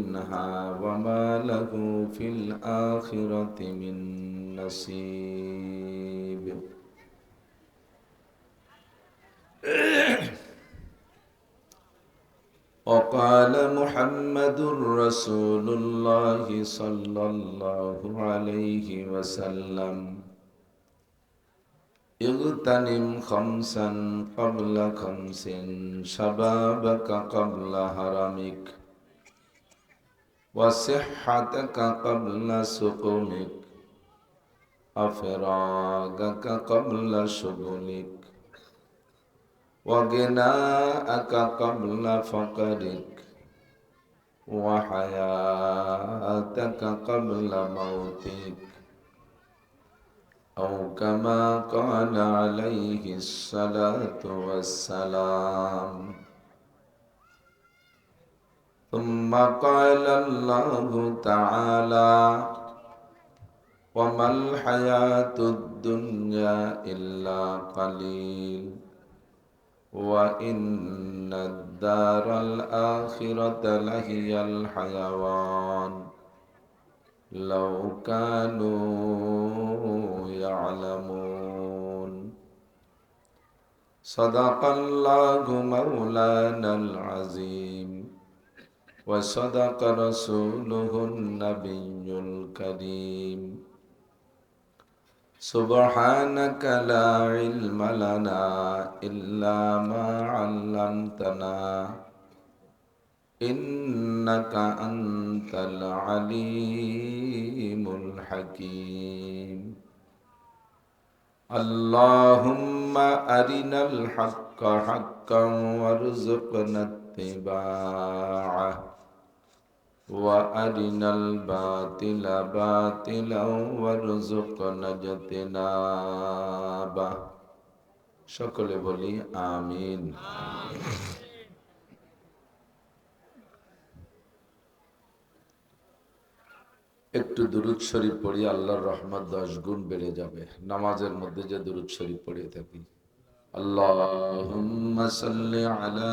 منها وما له في الآخرة من نصيب وقال محمد رسول الله صلى الله عليه وسلم اغتنم خمسا قبل خمس شبابك قبل هرمك وصحتك قبل سقمك أفراغك قبل شغلك وغناءك قبل فقرك وحياتك قبل موتك. أو كما قال عليه الصلاة والسلام ثم قال الله تعالى وما الحياة الدنيا إلا قليل وإن الدار الآخرة لهي الحيوان لو كانوا يعلمون. صدق الله مولانا العظيم. وصدق رسوله النبي الكريم سبحانك لا علم لنا إلا ما علمتنا إنك أنت العليم الحكيم اللهم أرنا الحق حقا وارزقنا اتباعه وأرنا الباطل باطلا وارزقنا اجتنابه সকলে বলি আমিন একটু দুরুদ শরীফ পড়ি আল্লাহর রহমত দশ গুণ বেড়ে যাবে নামাজের মধ্যে যে দুরুদ শরীফ পড়িয়ে থাকি আল্লাহ সাল্লি আলা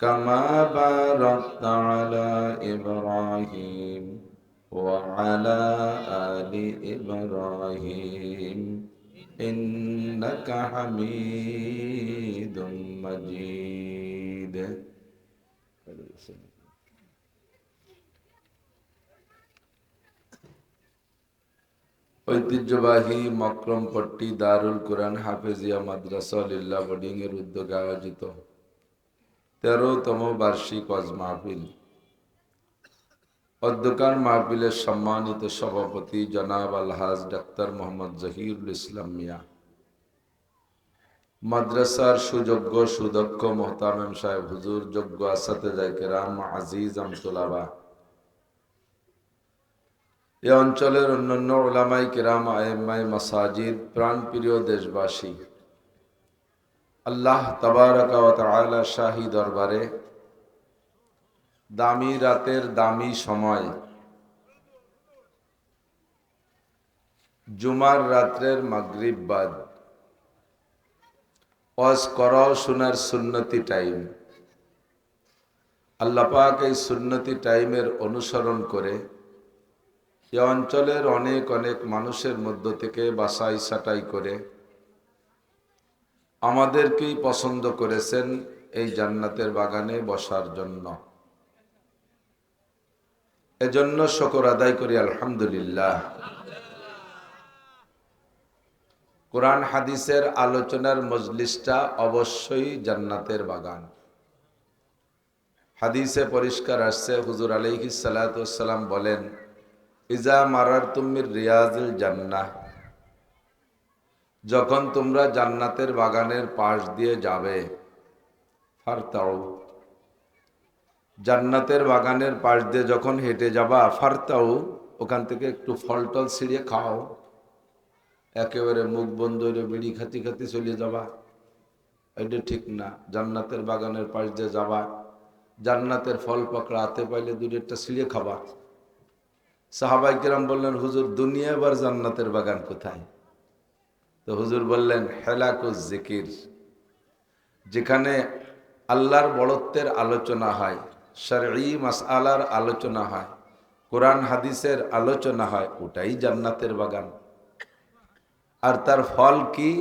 كما باركت على إبراهيم وعلى آل إبراهيم إنك حميد مجيد ঐতিহ্যবাহী মক্রমপট্টি দারুল কোরআন হাফেজিয়া মাদ্রাসা লিল্লা বোর্ডিং এর উদ্যোগে আয়োজিত তেরোতম বার্ষিক অজ মাহফিল। অধ্যকার মাহফিলের সম্মানিত সভাপতি জনাব আলহাজ ডাক্তার মোহাম্মদ জহিরুল ইসলাম মিয়া। মাদ্রাসার সুযোগ্য সুদক্ষ মোহতামেম সাহেব হুজুর, যোগ্য আসাতে কেরাম আজিজ আমতুলাবা। এ অঞ্চলের অন্যান্য ওলামাই কেরাম আয়েমাই মাসাজিদ, প্রাণপ্রিয় দেশবাসী। আল্লাহ তবারকা শাহী দরবারে দামি রাতের দামি সময়। জুমার রাত্রের মাগরিব বাদ। ওয়াজ করাও শোনার সুন্নতি টাইম। আল্লাপাক এই সুন্নতি টাইমের অনুসরণ করে এ অঞ্চলের অনেক অনেক মানুষের মধ্য থেকে বাসাই সাটাই করে আমাদেরকেই পছন্দ করেছেন এই জান্নাতের বাগানে বসার জন্য। এজন্য শকর আদায় করি, আলহামদুলিল্লাহ। কোরআন হাদিসের আলোচনার মজলিসটা অবশ্যই জান্নাতের বাগান। হাদিসে পরিষ্কার আসছে, হুজুর আলহি সালাম বলেন, ইজা মারার তুমির রিয়াজুল জান্নাহ। যখন তোমরা জান্নাতের বাগানের পাশ দিয়ে যাবে ফারতাও জান্নাতের বাগানের পাশ দিয়ে যখন হেঁটে যাবা ফারতাও ওখান থেকে একটু ফল টল ছিঁড়ে খাও। একেবারে মুখ বন্ধ হইলে বিড়ি খাতি খাতি চলে যাবা। এটা ঠিক না। জান্নাতের বাগানের পাশ দিয়ে যাবা। জান্নাতের ফল পাকড়া হাতে পাইলে দুইটা ছিঁড়ে খাবা। সাহাবাই কিরাম বললেন, হুজুর, দুনিয়া এবার জান্নাতের বাগান কোথায়? তো হুজুর বললেন হেলাকুজ জিকির। যেখানে আল্লাহর বড়ত্বের আলোচনা হয়, শরঈ মাসআলার আলোচনা হয়, কোরআন হাদিসের আলোচনা হয়, ওটাই জান্নাতের বাগান। আর তার ফল কি?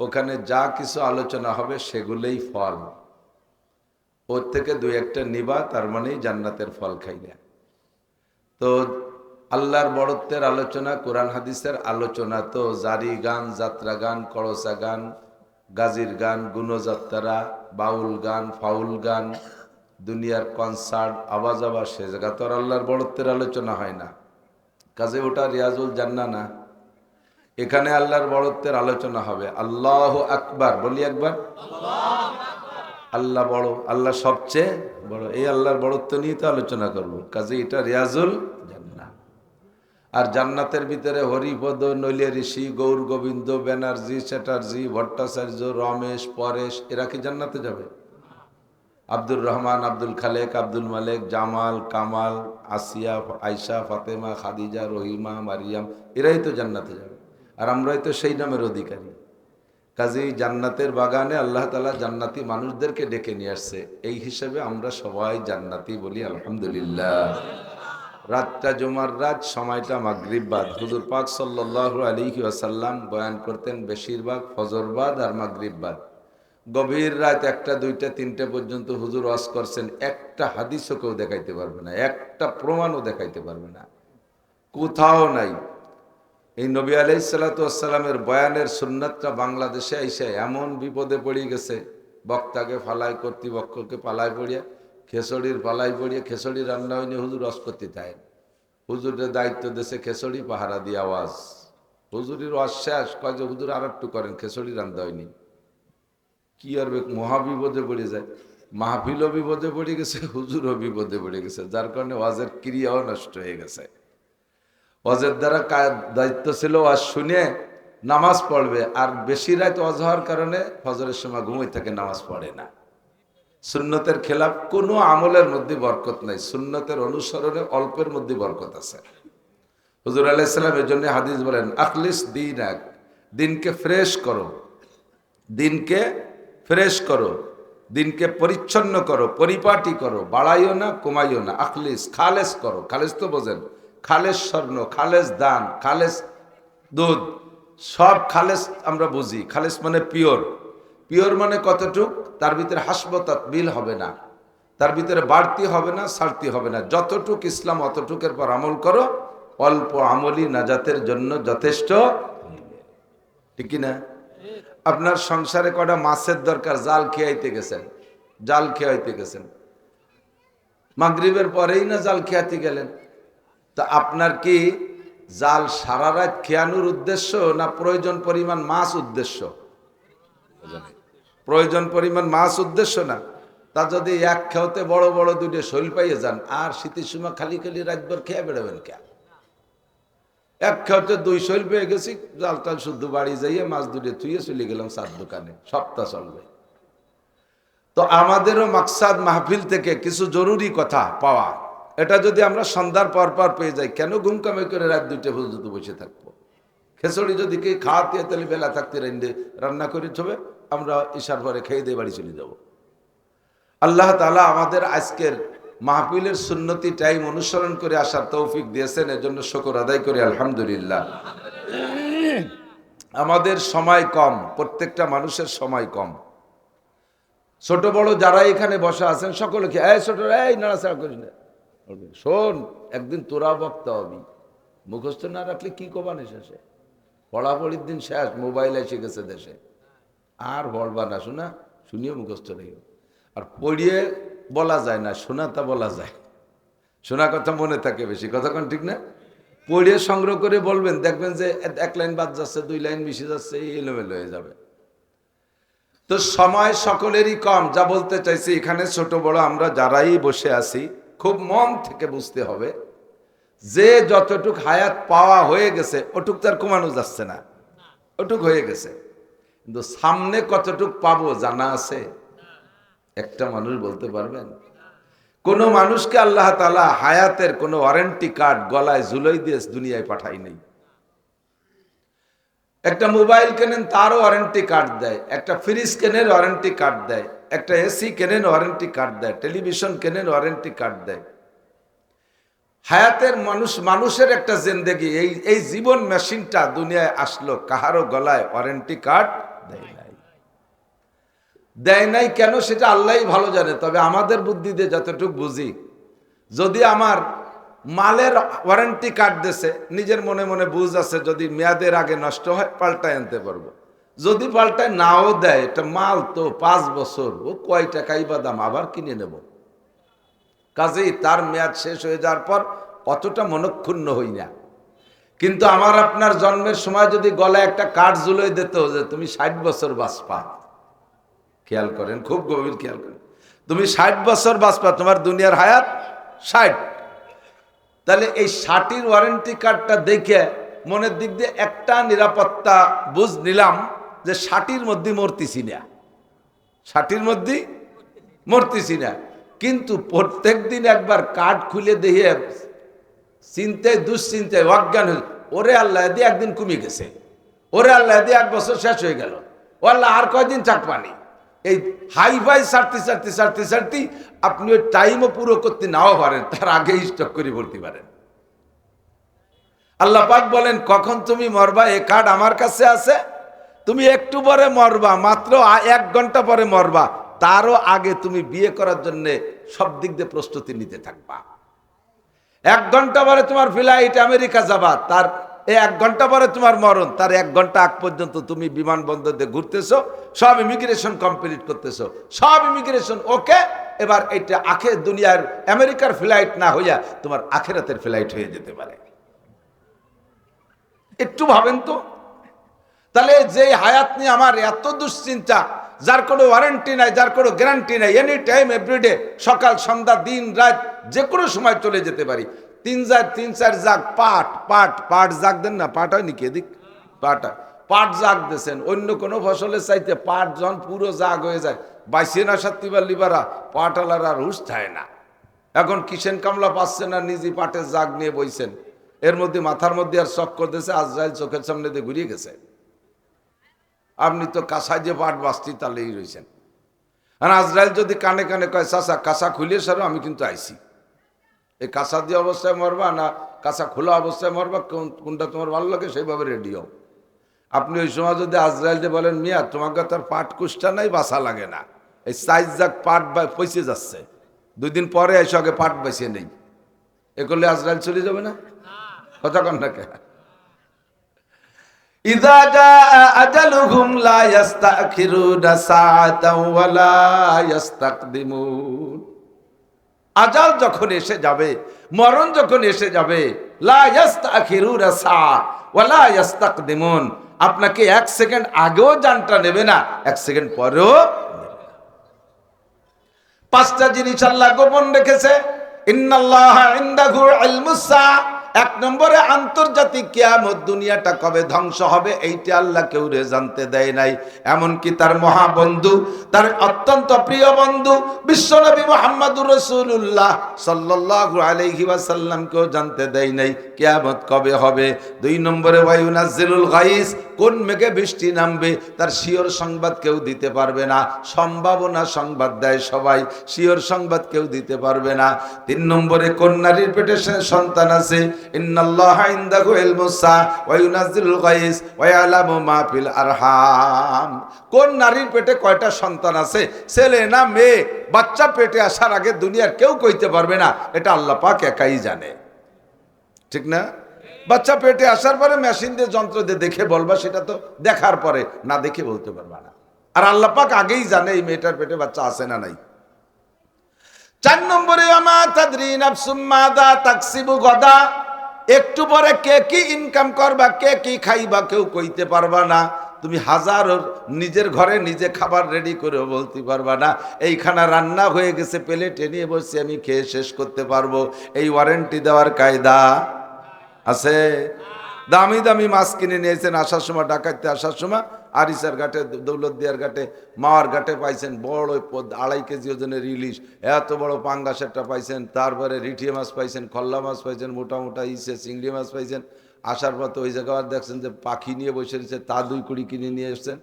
ওখানে যা কিছু আলোচনা হবে সেগুলোই ফল। ওর থেকে দুই একটা নিবা, তার মানেই জান্নাতের ফল খাইলে। তো আল্লাহর বড়ত্বের আলোচনা, কোরআন হাদিসের আলোচনা তো জারি গান, যাত্রা গান করসা গান, গাজির গান, গুণযাত্রা, বাউল গান, ফাউল গান, দুনিয়ার কনসার্ট, আওয়াজ আওয়াজ, সে জায়গা তো আর আল্লাহর বড়ত্বের আলোচনা হয় না। কাজে ওটা রিয়াজুল জান্না না। এখানে আল্লাহর বড়ত্বের আলোচনা হবে। আল্লাহ আকবার, বলি একবার। আল্লাহ বড়, আল্লাহ সবচেয়ে বড়। এই আল্লাহর বড়ত্ব নিয়ে তো আলোচনা করব। কাজে এটা রিয়াজুল আর জান্নাতের ভিতরে হরিপদ নৈলে ঋষি, গৌর গোবিন্দ, ব্যানার্জি, চ্যাটার্জি, ভট্টাচার্য, রমেশ, পরেশ, এরা কি জান্নাতে যাবে? আব্দুর রহমান, আব্দুল খালেক, আব্দুল মালেক, জামাল, কামাল, আসিয়া আয়সা ফাতেমা, খাদিজা, রহিমা, মারিয়াম, এরাই তো জান্নাতে যাবে। আর আমরাই তো সেই নামের অধিকারী। কাজেই জান্নাতের বাগানে আল্লাহ তালা জান্নাতি মানুষদেরকে ডেকে নিয়ে আসছে। এই হিসেবে আমরা সবাই জান্নাতি বলি, আলহামদুলিল্লাহ। রাতটা জুমার রাত, সময়টা মাগরিববাদ হুজুর পাক সাল্লাল্লাহু আলাইহি ওয়াসাল্লাম বয়ান করতেন, বেশিরভাগ ফজরবাদ আর মাগরিববাদ গভীর রাত একটা, দুইটা, তিনটা পর্যন্ত হুজুর ওয়াজ করছেন, একটা হাদিসও কেউ দেখাইতে পারবে না, একটা প্রমাণও দেখাইতে পারবে না। কোথাও নাই। এই নবী আলাই সাল্লাতামের বয়ানের সুন্নাতটা বাংলাদেশে এসে এমন বিপদে পড়ে গেছে, বক্তাকে ফালাই, কর্তৃপক্ষকে পালাই পড়িয়া খেসড়ির পালাই পড়িয়া খেসড়ি রান্না হয়নি, হুজুর করতে তাই হুজুরের দায়িত্ব দেশে খেসড়ি পাহারা দিয়ে আওয়াজ। হুজুরির অশ্বাস, কয় যে হুজুর আর একটু করেন, খেসড়ি রান্না হয়নি। কি আর মহাবিপদে পড়ে যায়। মাহফিলও বিপদে পড়ে গেছে, হুজুরও বিপদে পড়ে গেছে, যার কারণে ওয়াজের ক্রিয়াও নষ্ট হয়ে গেছে। ওয়াজের দ্বারা দায়িত্ব ছিল ওয়াজ শুনে নামাজ পড়বে, আর বেশি রাত ওয়াজ হওয়ার কারণে ফজরের সময় ঘুমোই থাকে, নামাজ পড়ে না। সুন্নতের খেলাফ কোনো আমলের মধ্যে বরকত নাই। সুন্নতের অনুসরণে অল্পের মধ্যে বরকত আছে। হুজুর আলাইসাল্লাম এই জন্য হাদিস বলেন, আখলিস দিন এক দিনকে ফ্রেশ করো। দিনকে ফ্রেশ করো। দিনকে পরিচ্ছন্ন করো, পরিপাটি করো। বাড়াইও না, কমাইও না। আখলিস, খালেস করো। খালেস তো বোঝেন, খালেস স্বর্ণ, খালেস দান, খালেস দুধ, সব খালেস আমরা বুঝি। খালেস মানে পিওর। পিওর মানে কতটুক? তার ভিতরে হাসবতাত বিল হবে না। তার ভিতরে বাড়তি হবে না, সারতি হবে না। যতটুক ইসলাম, অতটুকের পর আমল করো। অল্প আমলি নাজাতের জন্য যথেষ্ট। ঠিক না আপনার সংসারে কটা মাছের দরকার? জাল খেয়াইতে গেছেন। জাল খেয়াইতে গেছেন। মাগরিবের পরেই না জাল খেয়াতে গেলেন? তা আপনার কি জাল সারা রাত খেয়ানোর উদ্দেশ্য না প্রয়োজন পরিমাণ মাছ উদ্দেশ্য? প্রয়োজন পরিমাণ মাছ উদ্দেশ্য না। তা যদি এক খেতে বড় বড় দুটো শৈল পাইয়ে যান, আর শীতের সময় খালি খালি রাতভর খেয়ে বেড়াবেন কে? এক খেতে দুই শৈল পেয়ে গেছি, জাল টাল শুদ্ধ বাড়ি যাইয়ে মাছ দুটো থুয়ে চলে গেলাম চার দোকানে সপ্তাহ চলবে। তো আমাদেরও মাকসাদ মাহফিল থেকে কিছু জরুরি কথা পাওয়া। এটা যদি আমরা সন্ধ্যার পর পর পেয়ে যাই, কেন ঘুম কামাই করে রাত দুইটা পর্যন্ত বসে থাকব? খেসড়ি যদি কে খাওয়াতে, তাহলে বেলা থাকতে রান্না করে ছবে আমরা ঈশার পরে খেয়ে দিয়ে বাড়ি চলে যাব। আল্লাহ তালা আমাদের আজকের মাহফিলের সুন্নতি টাইম অনুসরণ করে আসার তৌফিক দিয়েছেন, এজন্য শকর আদায় করি, আলহামদুলিল্লাহ। আমাদের সময় কম, প্রত্যেকটা মানুষের সময় কম। ছোট বড় যারা এখানে বসা আছেন সকলকে এই ছোট, এই নাড়াচাড়া করিস না। শোন, একদিন তোরা বক্তা হবি। মুখস্থ না রাখলে কি কবান শেষে পড়াপড়ির দিন শেষ, মোবাইল এসে গেছে দেশে। আর বলবা না, শোনা, শুনিও মুখস্থ নেই আর পড়িয়ে বলা যায় না, শোনা তা বলা যায়। শোনা কথা মনে থাকে বেশি কতক্ষণ ঠিক না? পড়িয়ে সংগ্রহ করে বলবেন, দেখবেন যে এক লাইন বাদ যাচ্ছে, দুই লাইন মিশে যাচ্ছে এলোমেলো হয়ে যাবে। তো সময় সকলেরই কম, যা বলতে চাইছি, এখানে ছোট বড় আমরা যারাই বসে আছি, খুব মন থেকে বুঝতে হবে, যে যতটুক হায়াত পাওয়া হয়ে গেছে, ওটুক তার কমানো যাচ্ছে না। ওটুক হয়ে গেছে। কিন্তু সামনে কতটুক পাবো জানা আছে? একটা মানুষ বলতে পারবেন? কোন মানুষকে আল্লাহ তালা হায়াতের কোনো ওয়ারেন্টি কার্ড গলায় ঝুলাই দিয়ে দুনিয়ায় পাঠাই নেই। একটা মোবাইল কেনেন তারও ওয়ারেন্টি কার্ড দেয়, একটা ফ্রিজ কেনেন ওয়ারেন্টি কার্ড দেয়, একটা এসি কেনেন ওয়ারেন্টি কার্ড দেয়, টেলিভিশন কেনেন ওয়ারেন্টি কার্ড দেয়। হায়াতের মানুষ, মানুষের একটা জিন্দেগি, এই এই জীবন মেশিনটা দুনিয়ায় আসলো, কাহারও গলায় ওয়ারেন্টি কার্ড দেয় নাই। দেয় নাই কেন সেটা আল্লাহই ভালো জানে, তবে আমাদের বুদ্ধি দিয়ে যতটুকু বুঝি, যদি আমার মালের ওয়ারেন্টি কার্ড দেছে, নিজের মনে মনে বুঝ আছে যদি মেয়াদের আগে নষ্ট হয়, পাল্টায় আনতে পারব। যদি পাল্টায় নাও দেয়, এটা মাল তো পাঁচ বছর, ও কয় টাকাই বা দাম, আবার কিনে নেব। কাজেই তার মেয়াদ শেষ হয়ে যাওয়ার পর অতটা মনক্ষুণ্ণ হই না। কিন্তু আমার আপনার জন্মের সময় যদি গলায় একটা কার্ড ঝুলোয় দিত যে তুমি ষাট বছর বাঁচপা খেয়াল করেন, খুব গভীর খেয়াল করেন। তুমি ষাট বছর বাঁচপা তোমার দুনিয়ার হায়াত ষাট। তাহলে এই ষাটির ওয়ারেন্টি কার্ডটা দেখে মনের দিক দিয়ে একটা নিরাপত্তা বুঝ নিলাম যে ষাটির মধ্যে মরতেছি না। ষাটির মধ্যে মরতেছি না। কিন্তু প্রত্যেক দিন একবার কার্ড খুলে দিয়ে চিন্তায়, দুশ্চিন্তায় অজ্ঞান হয়ে ওরে আল্লাহ দিয়ে একদিন কমে গেছে। ওরে আল্লাহ দিয়ে এক বছর শেষ হয়ে গেল। ও আল্লাহ, আর কয়দিন চাকপানি এই হাই ফাই সারতে সারতে সারতে সারতে আপনি ওই টাইমও পুরো করতে নাও পারেন, তার আগে স্টক করে বলতে পারেন। আল্লাহ পাক বলেন, কখন তুমি মরবা? এ কার্ড আমার কাছে আছে। তুমি একটু পরে মরবা, মাত্র এক ঘণ্টা পরে মরবা। তারও আগে তুমি বিয়ে করার জন্য সব দিক দিয়ে প্রস্তুতি নিতে থাকবা। এক ঘণ্টা পরে তোমার ফ্লাইট আমেরিকা যাবা, তার এক ঘণ্টা পরে তোমার মরণ, তার এক ঘণ্টা আগ পর্যন্ত তুমি বিমানবন্দর দিয়ে ঘুরতেছো, সব ইমিগ্রেশন কমপ্লিট করতেছো। সব ইমিগ্রেশন ওকে এবার এটা আখে দুনিয়ার আমেরিকার ফ্লাইট না হইয়া তোমার আখেরাতের ফ্লাইট হয়ে যেতে পারে। একটু ভাবেন তো। তাহলে যে হায়াত নিয়ে আমার এত দুশ্চিন্তা যার কোনো ওয়ারেন্টি নাই, যার কোনো গ্যারান্টি নাই, এনি টাইম এভরিডে সকাল, সন্ধ্যা, দিন, রাত, যে কোনো সময় চলে যেতে পারি। তিন চার তিন, চার জাগ, পাট পাট পাট জাগ দেন না, পাট হয় নাকি এদিক? পাট পাট জাগ দিয়েছেন অন্য কোনো ফসলের চাইতে পাট জন পুরো জাগ হয়ে যায়, বাইশে না সাত্তিবার লিবারা পাট আলার আর হুস থাকে না। এখন কিষেন কামলা পাচ্ছে না নিজে পাটের জাগ নিয়ে বইছেন। এর মধ্যে মাথার মধ্যে আর শখ করতেছে আজরাইল চোখের সামনে দিয়ে ঘুরিয়ে গেছে। আপনি তো কাঁসা যে পাট বাঁচতি, তাহলেই রয়েছেন। আর আজরাইল যদি কানে কানে কয় চাষা কাঁসা খুলিয়ে সারো, আমি কিন্তু আইছি। এই কাঁসা দিয়ে অবস্থায় মরবা না কাঁসা খোলা অবস্থায় মরবা, কোন- কোনটা তোমার ভালো লাগে সেইভাবে রেডি হও। আপনি ওই সময় যদি আজরাইলকে বলেন, মিয়া, তোমাকে তার পাট কুষ্টা নাই বাসা লাগে না। এই সাইজ যাক পাট বা পয়সে যাচ্ছে। দুই দিন পরে এসে, আগে পাট বেছে নেই। এ করলে আজরাইল চলে যাবে না? কথা কন না কে আজালুহুম লা ইস্তাখিরুনা সাআতাও ওয়া লা ইস্তাকদিমুন আজাল যখন এসে যাবে, মরণ যখন এসে যাবে, লা ইস্তাখিরুনা সা ওয়া লা ইস্তাকদিমুন আপনাকে এক সেকেন্ড আগেও জানটা নেবে না, এক সেকেন্ড পরেও পাঁচটা জিনিস আল্লাহ গোপন রেখেছে। ইন্নাল্লাহ ইনদাহু ইলমুস এক নম্বরে আন্তর্জাতিক কিয়ামত দুনিয়াটা কবে ধ্বংস হবে, এইটা আল্লাহ কেউ রে জানতে দেয় নাই। এমনকি তার মহাবন্ধু, তার অত্যন্ত প্রিয় বন্ধু, বিশ্বনবী মোহাম্মদুর রসুল্লাহ সাল্লাল্লাহু আলাইহি ওয়াসাল্লামকেও জানতে দেয় নাই কিয়ামত কবে হবে। দুই নম্বরে, ওয়ায়ুনাজ্জিলুল গাইস, কোন মেঘে বৃষ্টি নামবে, তার শিওর সংবাদ কেউ দিতে পারবে না। সম্ভাবনা সংবাদ দেয় সবাই, শিওর সংবাদ কেউ দিতে পারবে না। তিন নম্বরে, কোন নারীর পেটে সন্তান আছে ইন্নাল্লাহা ইনদাহু ইলমুস ওয়া ইউনাজ্জিলুল গাইস ওয়া আরহাম। কোন নারীর পেটে কয়টা সন্তান আছে? ছেলে না মেয়ে? বাচ্চা পেটে আসার আগে দুনিয়ার কেউ কইতে পারবে না। এটা আল্লাহ পাক একাই জানে। ঠিক না? বাচ্চা পেটে আসার পরে মেশিন দিয়ে, যন্ত্র দিয়ে দেখে বলবা, সেটা তো দেখার পরে। না দেখে বলতে পারবা না। আর আল্লাহ পাক আগেই জানে এই মেয়েটার পেটে বাচ্চা আছে না নাই। চার নম্বরে আমা তাদরি নাফসুম মাদা তাকসিবু গদা। একটু পরে কে কি ইনকাম করবা, কে কি খাইবা কেউ কইতে পারবা না। তুমি হাজার নিজের ঘরে নিজে খাবার রেডি করে বলতে পারবা না। এইখানা রান্না হয়ে গেছে, পেলে নিয়ে বসে আমি খেয়ে শেষ করতে পারব। এই ওয়ারেন্টি দেওয়ার কায়দা আছে? দামি দামি মাছ কিনে নিয়েছেন আসার সময় ডাকাইতে আসার সময় আরিসার ঘাটে দৌলতদিয়ার ঘাটে মাওয়ার ঘাটে পাইছেন বড় আড়াই কেজি ওজনের ইলিশ। এত বড় পাঙ্গাস একটা পাইছেন, তারপরে রিঠিয়ে মাছ পাইছেন, খল্লা মাছ পাইছেন, মোটা মোটা ইসে, চিংড়ি মাছ পাইছেন। আসার তো ওই জায়গায় দেখছেন যে পাখি নিয়ে বসে রয়েছে, তা দুই কুড়ি কিনে নিয়ে এসছেন।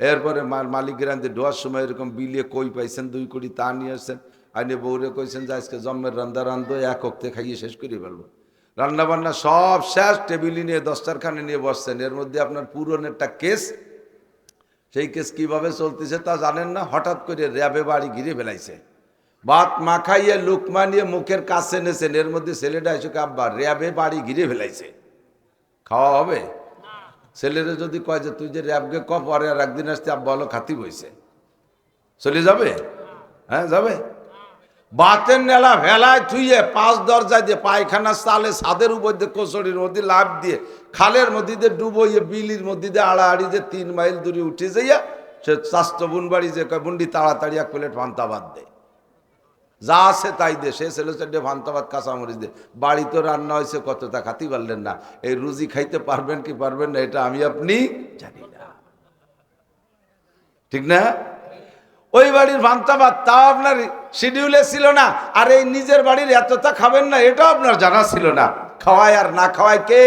এরপরে মালিকের আনতে ডোয়ার সময় এরকম বিলিয়ে কই পাইছেন, দুই কুড়ি তা নিয়ে এসছেন। আইনে বৌরে কইছেন যে আজকে জন্মের রান্দা রান্ধো এক অক্তে খাইয়ে শেষ করে ফেলব। রান্না বান্না সব শেষ টেবিলে নিয়ে দশটারখানে নিয়ে বসছেন। এর মধ্যে আপনার পুরনেরটা কেস, সেই কেস কীভাবে চলতেছে তা জানেন না? হঠাৎ করে র্যাবে বাড়ি ঘিরে ফেলাইছে। ভাত মাখাইয়ে, লুক মানিয়ে মুখের কাছে এনেছেন। এর মধ্যে ছেলেটা এসে আব্বা, র্যাবে বাড়ি ঘিরে ফেলাইছে। খাওয়া হবে? ছেলেরা যদি কয় যে, তুই যে র্যাবকে ক পরে আর একদিন আসতে আব্বা হলো খাতি বইছে চলে যাবে? হ্যাঁ যাবে? বাতের নেলা ভেলায় থুইয়ে পাঁচ দরজায় দিয়ে পায়খানা চালে ছাদের উপর দিয়ে কচড়ির মধ্যে লাভ দিয়ে খালের মধ্যে দিয়ে ডুবইয়ে বিলির মধ্যে দিয়ে আড়াআড়ি দিয়ে তিন মাইল দূরে উঠে যাইয়া সে স্বাস্থ্য বুন বাড়ি যে বুন্ডি, তাড়াতাড়ি এক প্লেট ভান্তা বাদ দেয় যা আছে তাই দে, সে ছেলে চারটে ভান্তাবাদ কাঁচামরিচ দে। বাড়িতে রান্না হয়েছে কত তা খাতি পারলেন না। এই রুজি খাইতে পারবেন কি পারবেন না, এটা আমি আপনি জানি না। ঠিক না? ওই বাড়ির ভান্তাবাদ তা আপনার শিডিউলে ছিল না। আর এই নিজের বাড়ির এতটা খাবেন না, এটাও আপনার জানা ছিল না। খাওয়ায় আর না খাওয়ায় কে?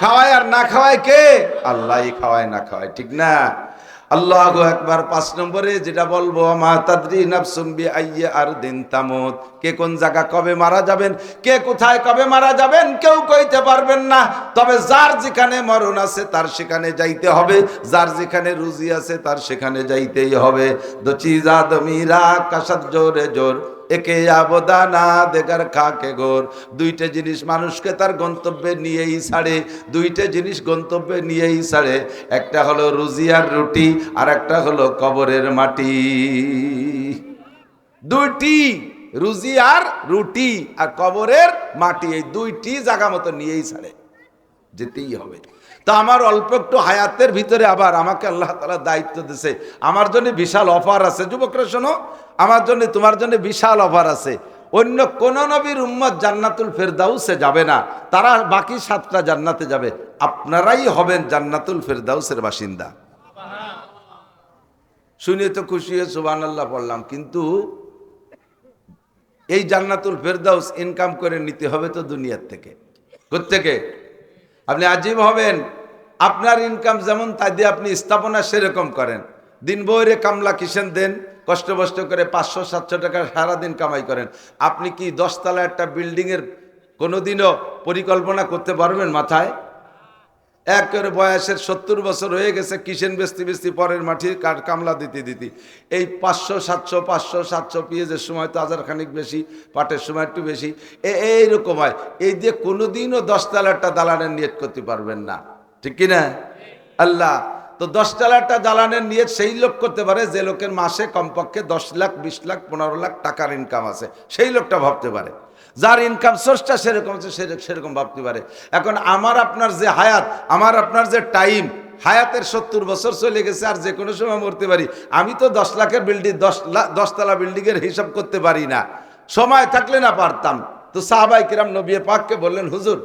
খাওয়ায় আর না খাওয়ায় কে? আল্লাহ খাওয়ায় না খাওয়ায়, ঠিক না? আল্লাহ একবার পাঁচ নম্বরে যেটা বলব, মা তাদ্রি আর দিন তামত। কে কোন জায়গা কবে মারা যাবেন, কে কোথায় কবে মারা যাবেন, কেউ কইতে পারবেন না। তবে যার যেখানে মরণ আছে, তার সেখানে যাইতে হবে। যার যেখানে রুজি আছে, তার সেখানে যাইতেই হবে। দচিজা দমিরা কাসাদ জোরে জোর একে আবদানা, দেগার খাকে গোর দুইটা জিনিস মানুষকে তার গন্তব্যে নিয়েই ছাড়ে, দুইটা জিনিস গন্তব্যে নিয়েই ছাড়ে। একটা হলো রুজি আর রুটি, আর একটা হলো কবরের মাটি। দুইটি, রুজি আর রুটি আর কবরের মাটি, এই দুইটি জায়গা মতো নিয়েই ছাড়ে। যেতেই হবে। তা আমার অল্প একটু হায়াতের ভিতরে আবার আমাকে আল্লাহ তালা দায়িত্ব দিছে। আমার জন্য বিশাল অফার আছে। যুবকরা শোনো, আমার জন্য, তোমার জন্য বিশাল অফার আছে। অন্য কোন নবীর উম্মত জান্নাতুল ফেরদাউসে যাবে না। তারা বাকি সাতটা জান্নাতে যাবে। আপনারাই হবেন জান্নাতুল ফেরদাউসের বাসিন্দা। শুনে তো খুশি হয়ে সুবান আল্লাহ পড়লাম কিন্তু এই জান্নাতুল ফেরদাউস ইনকাম করে নিতে হবে তো দুনিয়ার থেকে। থেকে আপনি আজীব হবেন। আপনার ইনকাম যেমন, তাই দিয়ে আপনি স্থাপনা সেরকম করেন। দিন বইরে কামলা কিসেন দেন? কষ্ট বষ্ট করে পাঁচশো, সাতশো টাকা সারাদিন কামাই করেন। আপনি কি দশতলা একটা বিল্ডিংয়ের কোনোদিনও পরিকল্পনা করতে পারবেন মাথায়? এক করে বয়সের সত্তর বছর হয়ে গেছে কিষেন বেস্তি বেস্তি পরের মাঠে কামলা দিতে দিতে। এই পাঁচশো, সাতশো পাঁচশো, সাতশো পেঁয়াজের সময় তো হাজার খানিক বেশি, পাটের সময় একটু বেশি। এইরকম হয়। এই দিয়ে কোনোদিনও দশতলাটা দালানের নিয়ত করতে পারবেন না। ঠিক কিনা? আল্লাহ। তো দশতলাটা জ্বালানের নিয়ে সেই লোক করতে পারে, যে লোকের মাসে কমপক্ষে দশ লাখ, বিশ লাখ, পনেরো লাখ টাকার ইনকাম আছে। সেই লোকটা ভাবতে পারে। যার ইনকাম সোর্সটা সেরকম আছে সেরকম ভাবতে পারে। এখন আমার আপনার যে হায়াত, আমার আপনার যে টাইম হায়াতের সত্তর বছর চলে গেছে আর যে কোনো সময় মরতে পারি, আমি তো দশ লাখের বিল্ডিং দশ লাখ দশতলা বিল্ডিংয়ের হিসাব করতে পারি না। সময় থাকলে না পারতাম। তো সাহাবাই কিরাম নবী পাককে বললেন, হুজুর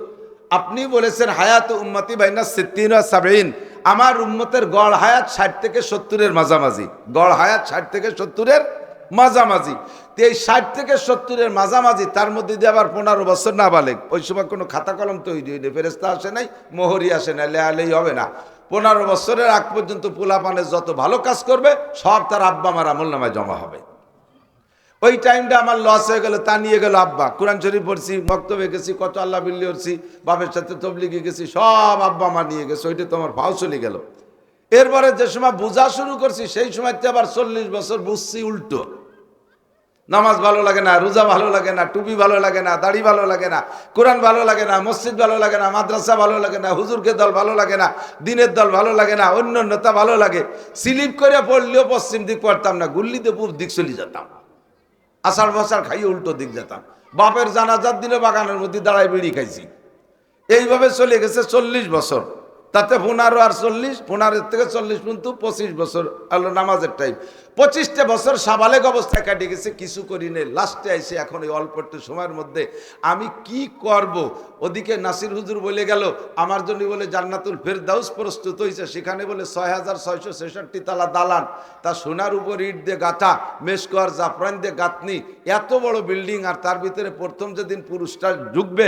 আপনি বলেছেন, হায়াত উম্মতি বাইনা সিদ্দিন সাবেইন আমার উম্মতের গড় হায়াত ষাট থেকে সত্তরের মাঝামাঝি। গড় হায়াত ষাট থেকে সত্তরের মাঝামাঝি। তো এই ষাট থেকে সত্তরের মাঝামাঝি, তার মধ্যে দিয়ে আবার পনেরো বছর না বালেক। ওই সময় কোনো খাতা কলম তৈরি হয়নি ফেরেস্তা আসে নাই মোহরি আসে না লেয়ালেই হবে না। পনেরো বছরের আগ পর্যন্ত পোলাপানে যত ভালো কাজ করবে, সব তার আব্বা আমার আমল নামায় জমা হবে। ওই টাইমটা আমার লস হয়ে গেল, তা নিয়ে গেল আব্বা। কোরআন শরীফ পড়ছি বক্তব্যে গেছি, কত আল্লাহ বিল্লি করছি, বাপের সাথে তবলিগে গেছি, সব আব্বা মা নিয়ে গেছে, ওইটা তোমার ভাও চলে গেল। এরপরে যে সময় বোঝা শুরু করছি, সেই সময়তে আবার চল্লিশ বছর বুঝছি উল্টো। নামাজ ভালো লাগে না, রোজা ভালো লাগে না, টুপি ভালো লাগে না, দাড়ি ভালো লাগে না, কোরআন ভালো লাগে না, মসজিদ ভালো লাগে না, মাদ্রাসা ভালো লাগে না, হুজুরকে দল ভালো লাগে না, দিনের দল ভালো লাগে না অন্য নেতা ভালো লাগে। স্লিপ করে পড়লেও পশ্চিম দিক পড়তাম না, গুল্লিতে পূর্ব দিক চলে যেতাম। আষাঢ় বসার খাইয়ে উল্টো দিক যেতাম। বাপের জানাজার দিনে বাগানের মধ্যে দাঁড়ায় বিড়ি খাইছি। এইভাবে চলে গেছে চল্লিশ বছর। তাতে ফোনারও আর চল্লিশ ফোনারের থেকে চল্লিশ পর্যন্ত পঁচিশ বছর আলো নামাজের টাইম পঁচিশটা বছর সাবালেক অবস্থায় কাটে গেছে, কিছু করি নে লাস্টে আইসে এখন এই অল্প একটু সময়ের মধ্যে আমি কি করব? ওদিকে নাসির হুজুর বলে গেল, আমার জন্য বলে জান্নাতুল ফেরদাউস প্রস্তুত হয়েছে সেখানে বলে ছয় হাজার ছয়শো ছেষট্টি তালা দালান, তা সোনার উপর ইট দিয়ে গাঁথা মেসকোয়ার জাফরান দিয়ে গাঁথনি, এত বড় বিল্ডিং, আর তার ভিতরে প্রথম যেদিন পুরুষটা ঢুকবে,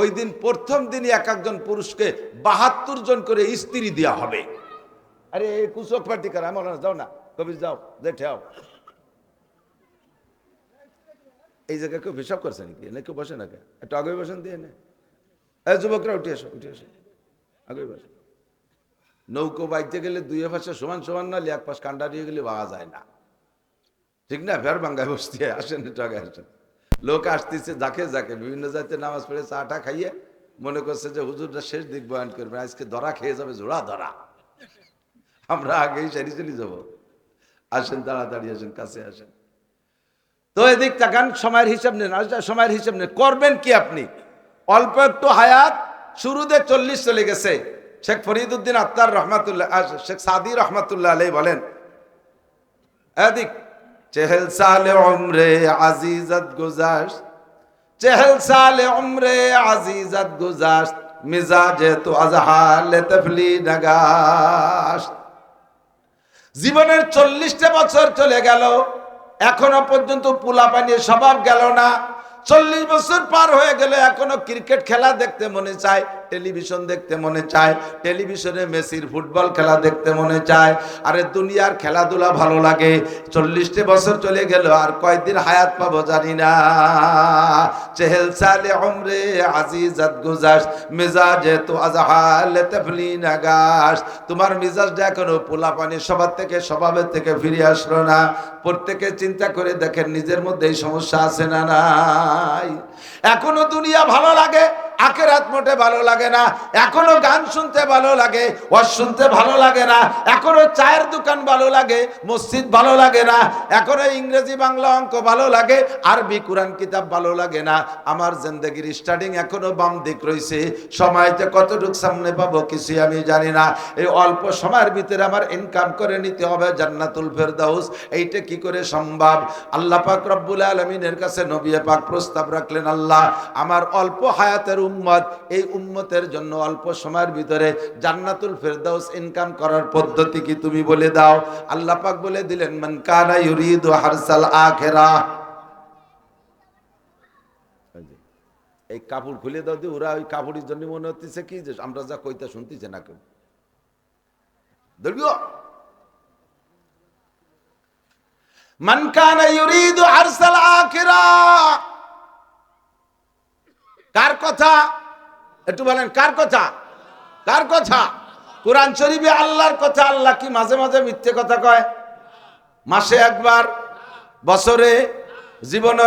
ওই দিন প্রথম দিনই এক একজন পুরুষকে বাহাত্তর জন করে স্ত্রী দেওয়া হবে। আরে কুচক পার্টি কর? আমার যাও না। কবি যাও যে ঠেও এই জায়গায় কেউ পেশাব করছে নাকি? না কেউ বসে না কে একটু আগে বসেন দিয়ে নে এই যুবকরা, উঠে আসো উঠে আসো আগে বসে নৌকো বাইতে গেলে দুই পাশে সমান সমান না এক পাশ কান্ডা দিয়ে গেলে পাওয়া যায় না। ঠিক না? ফের বাঙ্গায় বসতে। আসেন, একটু আগে আসেন। লোক আসতেছে, যাকে যাকে। বিভিন্ন জাতির নামাজ পড়ে চাটা খাইয়ে মনে করছে যে হুজুরটা শেষ দিক বয়ান করবে, আজকে ধরা খেয়ে যাবে, জোড়া ধরা। আমরা আগেই সারি চলে যাব। আসেন তাড়াতাড়ি আসেন কাছে আসেন। তো এদিক তাকান সময়ের হিসাব নেন আচ্ছা, সময়ের হিসাব নেন। করবেন কি আপনি? অল্প একটু হায়াত শুরুতে চল্লিশ চলে গেছে। শেখ ফরিদুদ্দিন আত্মার রহমাতুল্লাহ শেখ সাদি রহমাতুল্লাহ আলাই বলেন এদিক চেহেল সালে উমরে আজিজত গুজাস চেহেল সালে উমরে আজিজত গুজাস মিজাজে তো আজহালে তফলি নগাস জীবনের চল্লিশটা বছর চলে গেল। এখনও পর্যন্ত পোলা পানির স্বভাব গেল না। চল্লিশ বছর পার হয়ে গেলে এখনও ক্রিকেট খেলা দেখতে মনে চায়। টেলিভিশন দেখতে মনে চায়, টেলিভিশনে মেসির ফুটবল খেলা দেখতে মনে চায়। আরে দুনিয়ার খেলাধুলা ভালো লাগে, চল্লিশটি বছর চলে গেল, আর কয়দিন হায়াত পাবো জানি না। চেহেল সালে উমরে আজিজাত গুজাস মেজাজে তো আজহালে তফলি নাগাস তোমার মিজাজটা এখনও পোলা পানি সবার থেকে, স্বভাবের থেকে ফিরে আসলো না। প্রত্যেকে চিন্তা করে দেখেন নিজের মধ্যে এই সমস্যা আছে না নাই। এখনও দুনিয়া ভালো লাগে আখেরাত মোটে ভালো লাগে না, এখনও গান শুনতে ভালো লাগে, ওয়াজ শুনতে ভালো লাগে না, এখনও চায়ের দোকান ভালো লাগে, মসজিদ ভালো লাগে না, এখনও ইংরেজি বাংলা অঙ্ক ভালো লাগে, আরবি কোরআন কিতাব ভালো লাগে না। আমার জিন্দগির স্টার্টিং এখনও বাম দিক রয়েছে সময়তে কতটুকু সামনে পাবো কিছুই আমি জানি না। এই অল্প সময়ের ভিতরে আমার ইনকাম করে নিতে হবে জান্নাতুল ফেরদাউস, এইটা কি করে সম্ভব? আল্লাহ পাক রব্বুল আলমিনের কাছে নবী পাক প্রস্তাব রাখলেন, আল্লাহ, আমার অল্প হায়াতের উম্মত, এই উম্মতের জন্য অল্প সময়ের ভিতরে জান্নাতুল ফেরদাউস ইনকাম করার পদ্ধতি কি তুমি বলে দাও? আল্লাহ পাক বলে দিলেন, মান কানা ইউরিদু হারসাল আখিরা এই কাপড় খুলে দাও দিয়ে ওরা ওই কাপড়ের জন্য মনে হচ্ছে কি যে আমরা যা কইতা শুনতেছে না কেউ। ধরবিও মান কানা ইউরিদু হারসাল আখিরা কার কথা? একটু বলেন, কার কথা? কার কথা? কোরআন শরীফে আল্লাহর কথা, আল্লাহ কি মাঝে মাঝে মিথ্যে কথা কয়? মাসে একবার, বছরে জীবনে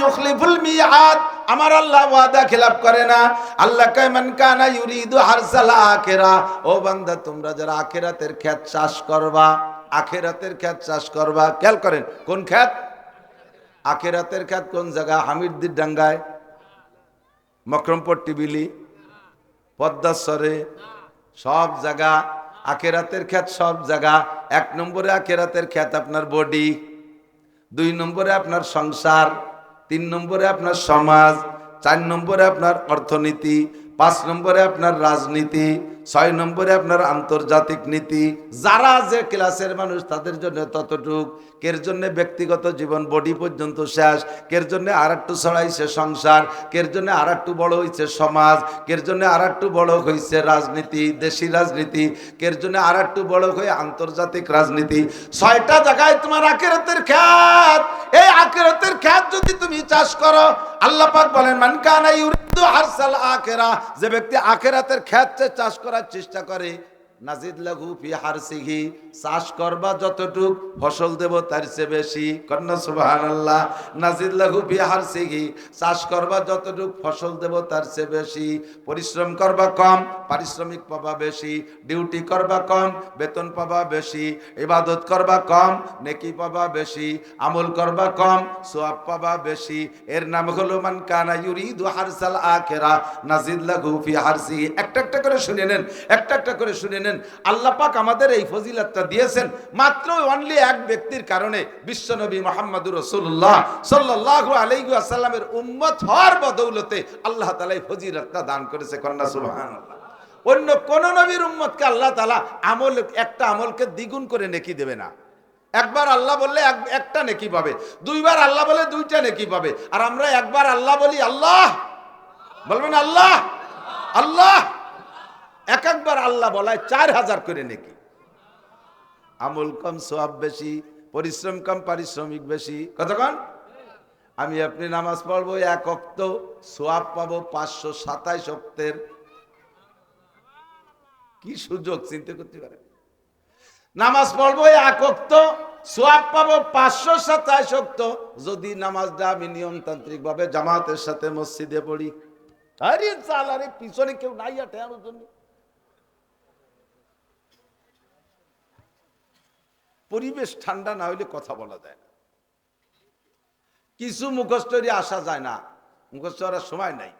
ইউখলিফুল মিআদ আমার আল্লাহ ওয়াদা খেলাপ করে না। আল্লাহ কয়, মান কানা ইউরিদু হারসাল আখিরা। ও বান্দা, তোমরা যারা আখিরাতের ক্ষেত চাষ করবা, আখিরাতের ক্ষেত চাষ করবা, খেয়াল করেন, কোন ক্ষেত আখেরাতের খ্যাত কোন জায়গা? হামিদদির ডাঙ্গায়? মকরমপট্টি বিলি পদ্মাশ্বরে সব জায়গা। আখেরাতের খ্যাত সব জায়গা। এক নম্বরে আখেরাতের খ্যাত আপনার বডি দুই নম্বরে আপনার সংসার, তিন নম্বরে আপনার সমাজ, চার নম্বরে আপনার অর্থনীতি, পাঁচ নম্বরে আপনার রাজনীতি ছয় নম্বরে আপনার আন্তর্জাতিক নীতি, যারা যে ক্লাসের মানুষ, তাদের জন্য ততটুক। কের জন্য ব্যক্তিগত জীবন বডি পর্যন্ত শেষ। কের জন্য আর একটু ছড়াইছে সংসার। কের জন্য আর একটু বড় হয়েছে সমাজ। কের জন্য আর একটু বড় হয়েছে রাজনীতি, দেশি রাজনীতি। কের জন্য আর একটু বড় হয়ে আন্তর্জাতিক রাজনীতি। ছয়টা জায়গায় তোমার আকেরতের খ্যাত। এই আকেরতের খ্যাত যদি তুমি চাষ করো, আল্লাহ পাক বলেন মানকানা ইউরিদু হারসাল আখেরা। যে ব্যক্তি আখেরাতের খ্যাত চাষ করার চেষ্টা করে নাজিদ লাঘু ফি হারসিহি, চাষ করবা যতটুক, ফসল দেব তার চেয়ে বেশি। কন্যা সুবহানাল্লাহ, নাজিদ লাঘু ফি হারসিহি, চাষ করবা যতটুক, ফসল দেব তার চেয়ে বেশি। পরিশ্রম করবা কম, পারিশ্রমিক পাবা বেশি। ডিউটি করবা কম, বেতন পাবা বেশি। ইবাদত করবা কম, নেকি পাবা বেশি। আমল করবা কম, সোয়াব পাবা বেশি। এর নাম হলো, মান কানা ইউরিদু হারসাল আখিরা। নাজিদ লাহু ফি হারসি একটা একটা করে শুনে নেন, একটা একটা করে শুনে নেন। আল্লাহ পাক আমাদের এই ফজিলতটা দিয়েছেন। মাত্র অনলি এক ব্যক্তির কারণে বিশ্বনবী মোহাম্মদুর রাসূলুল্লাহ সাল্লাল্লাহু আলাইহি ওয়াসাল্লামের উম্মত হওয়ার বদৌলতে আল্লাহ তাআলা এই ফজিলতটা দান করেছে। কন্যা সুবহানাল্লাহ। অন্য কোন নবীর উম্মতকে আল্লাহ তাআলা আমল, একটা আমলকে দ্বিগুণ করে নেকি দেবে না। একবার আল্লাহ বললে একটা নেকি পাবে। দুইবার আল্লাহ বলে দুইটা নেকি পাবে। আর আমরা একবার আল্লাহ বলি, আল্লাহ! বলবেন আল্লাহ! আল্লাহ! এক একবার আল্লাহ বলায় চার হাজার করে নেকি। আমল কম সোয়াব বেশি, পরিশ্রম কম, পারিশ্রমিক বেশি। কতক্ষণ আমি আপনি নামাজ পড়ব, এক অক্ত সোয়াব পাবো পাঁচশো সাতাইশ অক্তের। কি সুযোগ, চিন্তা করতে পারে নামাজ পড়ব, এক অক্ত সোয়াব পাবো পাঁচশো সাতাইশ অক্ত। যদি নামাজটা আমি নিয়মতান্ত্রিক ভাবে জামাতের সাথে মসজিদে পড়ি। আরে চাল, আরে পিছনে কেউ নাই আটে জন্য। পরিবেশ ঠান্ডা না হইলে কথা বলা যায় না। কিছু মুখস্থরি আসা যায় না। মুখস্থ সময় নাই।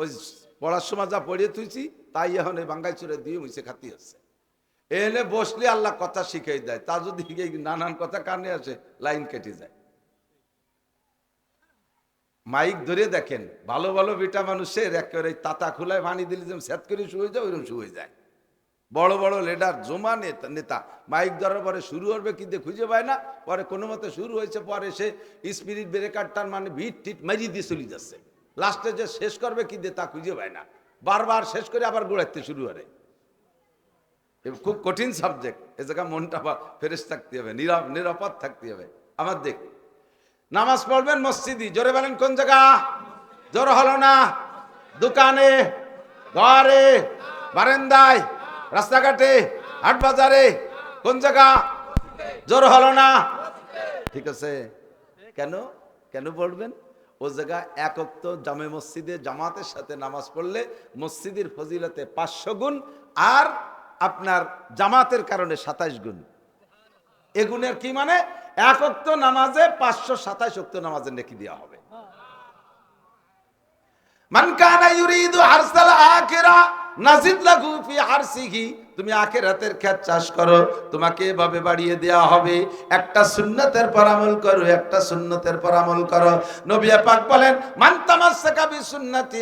ওই পড়ার সময় যা পড়িয়ে তুইছি তাই এখন এই বাঙ্গাই চুরে দিয়ে মুছে খাতি আছে এনে বসলে আল্লাহ কথা শিখাই দেয়। তা যদি নানান কথা কানে আসে, লাইন কেটে যায়। মাইক ধরে দেখেন, ভালো ভালো বেটা মানুষের একেবারে তাতা খোলায় পানি দিলে যেমন স্যাত করে শুয়ে যায়, ওইরকম শুয়ে যায়। বড় বড় লিডার, জমা নেতা নেতা। মাইক ধরার পরে শুরু হবে কিন্তু খুঁজে পায় না। পরে কোনো মতে শুরু হয়েছে, পরে সে স্পিরিট ব্রেকারটার মানে ভিট টিট মারিয়ে দিয়ে চলে যাচ্ছে। লাস্টে যে শেষ করবে কি দিয়ে তা খুঁজে পায় না। বারবার শেষ করে আবার গোড়াইতে শুরু করে। খুব কঠিন সাবজেক্ট এ জায়গায় মনটা ফেরেস থাকতে হবে, নিরাপ, নিরাপদ থাকতে হবে। আমার দেখ, নামাজ পড়বেন মসজিদি, জোরে বলেন কোন জায়গা? জোর হলো না। দোকানে, ঘরে, বারান্দায় রাস্তাঘাটে হাট বাজারে কোন জায়গা? জোর হলো না। ঠিক আছে। কেন? কেন পড়বেন ও জায়গা একক্ত জামে মসজিদে জামাতের সাথে নামাজ পড়লে মসজিদের ফজিলতে পাঁচশো গুণ আর আপনার জামাতের কারণে সাতাইশ গুণ। এগুনের কি মানে? এক অক্ত নামাজে পাঁচশো সাতাইশ অক্ত নামাজে নেকি দেওয়া হবে। মান ইউরিদু আরসাল আখিরা নাজিদ লাগু ফি আরসিহি তুমি আখিরাতের ক্ষেত চাষ করো, তোমাকে এভাবে বাড়িয়ে দেওয়া হবে। একটা সুন্নতের পরামল করো, একটা সুন্নতের পরামল করো। নবী পাক বলেন সুন্নতি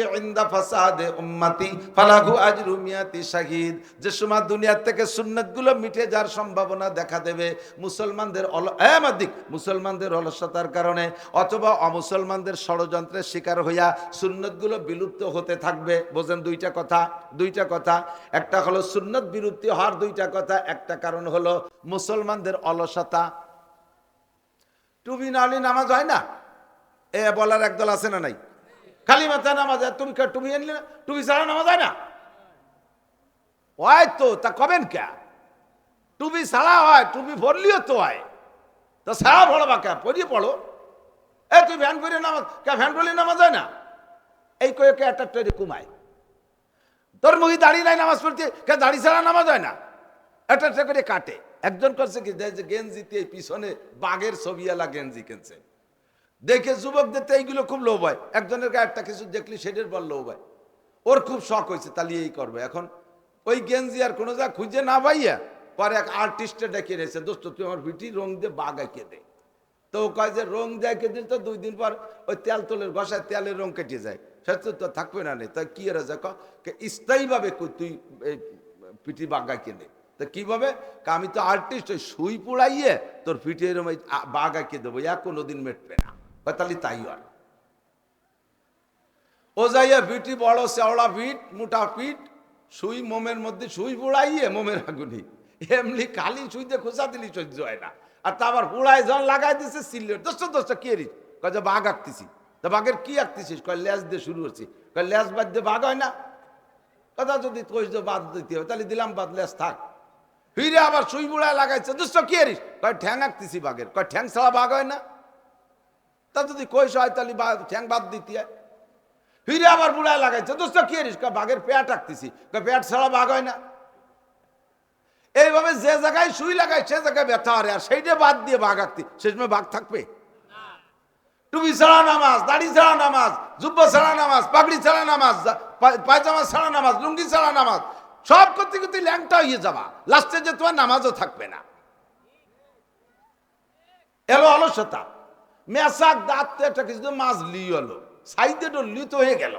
ফাসাদে ফালাহু শাহিদ। যে সময় দুনিয়ার থেকে সুন্নতগুলো মিটে যাওয়ার সম্ভাবনা দেখা দেবে, মুসলমানদের অল মুসলমানদের অলসতার কারণে, অথবা অমুসলমানদের ষড়যন্ত্রের শিকার হইয়া সুন্নতগুলো বিলুপ্ত হতে থাকবে। বোঝেন দুইটা কথা দুইটা কথা। একটা হলো সুন্নত বিলুপ্তি হওয়ার দুইটা কথা। একটা কারণ হলো মুসলমানদের অলসতা। টুবি নালি নামাজ হয় না? এ বলার একদল আছে না নাই? খালি মাথায় নামাজ তুমি না? ছাড়া নামাজ হয় না? হয় তো, তা কবেন কে? টুবি ছাড়া হয় টুবি ভরলিও তো হয়। তো ছাড়া পড়বা কে? পড়িয়ে পড়ো। এ, তুই ভ্যান করে নামাজ কে, ভ্যান করলে নামাজ হয় না? এই কয়েকে একটা ট্রেনে কুমায় তোর মুখে দাড়ি নাই নামাজ পড়তে, কে দাড়ি ছাড়া নামাজ হয় না। একটা একটা করে কাটে। একজন করছে কি, যে গেঞ্জিতে পিছনে বাঘের ছবিওয়ালা গেঞ্জি কিনছে। দেখে যুবকদের তো এইগুলো খুব লোভ হয়। একজনের গায়ে একটা কিছু দেখলি সেটার পর লোভ হয়। ওর খুব শখ হয়েছে, তাহলে এই করবে। এখন ওই গেঞ্জি আর কোনো যা খুঁজে না পাইয়া পরে এক আর্টিস্টে ডেকে নিয়েছে দোস্ত, তুই আমার বিটি রং দিয়ে বাঘ এঁকে দে। তো ও কয় যে, রং দেয় কেটে তো দুই দিন পর ওই তেল তোলের ঘষায় তেলের রং কেটে যায়। সে তো থাকবে না নেই তা কি এর যা স্থায়ীভাবে তুই এই পিটি বাগা কিনে তা কীভাবে? আমি তো আর্টিস্ট ওই সুই পুড়াইয়ে তোর পিঠে এরম বাঘ আঁকিয়ে দেবো। এক কোনোদিন মেটবে না। তাহলে তাই আর ও যাইয়া পিটি বড় শেওড়া পিঠ, মোটা পিঠ, সুই মোমের মধ্যে সুই পুড়াইয়ে মোমের আগুনি। এমনি খালি সুইতে খোঁচা দিলি সহ্য হয় না। আর তা আবার পুড়ায় জল লাগাই দিছে সিলেট দোস্ত দোস্ত, কে রিস যে বাঘ আঁকতেছি। তা বাঘের কি আঁকতেছিস কয় ল্যাস দিয়ে শুরু করছি। কয় ল্যাস বাদ দিয়ে বাঘ হয় না? কথা যদি কইস বাদ দিতে হবে, তাহলে দিলাম বাদ ল্যাস থাক। ফিরে আবার সুই বুড়ায় লাগাইছে, দুষ্ট, কি এরিস? কয়, ঠ্যাং আঁকতেছি বাঘের। কয়, ঠ্যাং ছাড়া বাঘ হয় না? তা যদি কইস হয়, তাহলে ঠ্যাং বাদ দিতে, হয়? ফিরে আবার বুড়ায় লাগাইছে দোস্ত কি এরিস? বাঘের পেট আঁকতেছি। পেট ছাড়া বাঘ হয় না? এইভাবে যে জায়গায় সুই লাগায়, সে জায়গায় ব্যথা হারে, আর সেইটা বাদ দিয়ে বাঘ আঁকতি। সময় বাঘ থাকবে? টুপি ছাড়া নামাজ, দাড়ি ছাড়া নামাজ, জুব্বা ছাড়া নামাজ, পাগড়ি ছাড়া নামাজ পায়জামা ছাড়া নামাজ, লুঙ্গি ছাড়া নামাজ, সব করতে করতে ল্যাংটা হয়ে যাবা। লাস্টে যে তোমার নামাজও থাকবে না। এলো অলসতা। মেসাক দাঁত একটা কিছু মাছ লি এলো। সাইডে তো লিত হয়ে গেল।